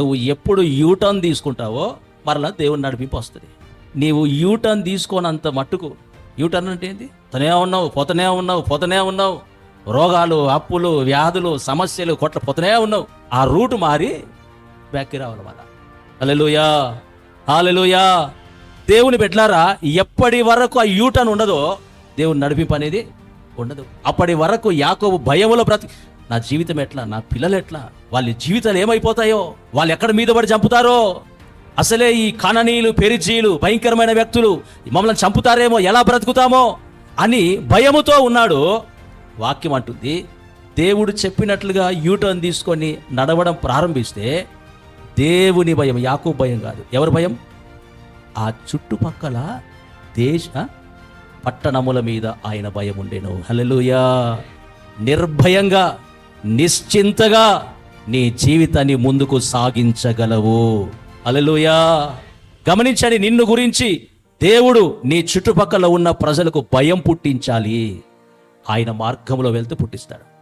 నువ్వు ఎప్పుడు యూటర్న్ తీసుకుంటావో మరలా దేవుని నడిపింపు వస్తుంది. నీవు యూటర్న్ తీసుకోనంత మట్టుకు యూటర్న్ అంటే ఏంటి పోతనే ఉన్నావు పోతనే ఉన్నావు పోతనే ఉన్నావు. రోగాలు అప్పులు వ్యాధులు సమస్యలు కొట్ల పోతనే ఉన్నావు. ఆ రూట్ మారి బ్యాక్కి రావాలి మళ్ళా అలెలుయా హల్లెలూయా. దేవుని పెట్టారా ఎప్పటి వరకు ఆ యూటర్న్ ఉండదో దేవుని నడిపింపు అనేది ఉండదు. అప్పటి వరకు యాకోబు భయములో బ్రతి నా జీవితం ఎట్లా? నా పిల్లలు ఎట్లా? వాళ్ళ జీవితాలు ఏమైపోతాయో? వాళ్ళు ఎక్కడ మీద పడి చంపుతారో? అసలే ఈ కణనీయులు పెరిజీలు భయంకరమైన వ్యక్తులు మమ్మల్ని చంపుతారేమో? ఎలా బ్రతుకుతామో? అని భయముతో ఉన్నాడు. వాక్యం అంటుంది దేవుడు చెప్పినట్లుగా యూటర్న్ తీసుకొని నడవడం ప్రారంభిస్తే దేవుని భయం యాకూ భయం కాదు. ఎవరి భయం? ఆ చుట్టుపక్కల దేశ పట్టణముల మీద ఆయన భయం ఉండేను. హలలుయా నిర్భయంగా నిశ్చింతగా నీ జీవితాన్ని ముందుకు సాగించగలవు. అలలుయా గమనించండి నిన్ను గురించి దేవుడు నీ చుట్టుపక్కల ఉన్న ప్రజలకు భయం పుట్టించాలి. ఆయన మార్గంలో వెళ్తూ పుట్టిస్తాడు.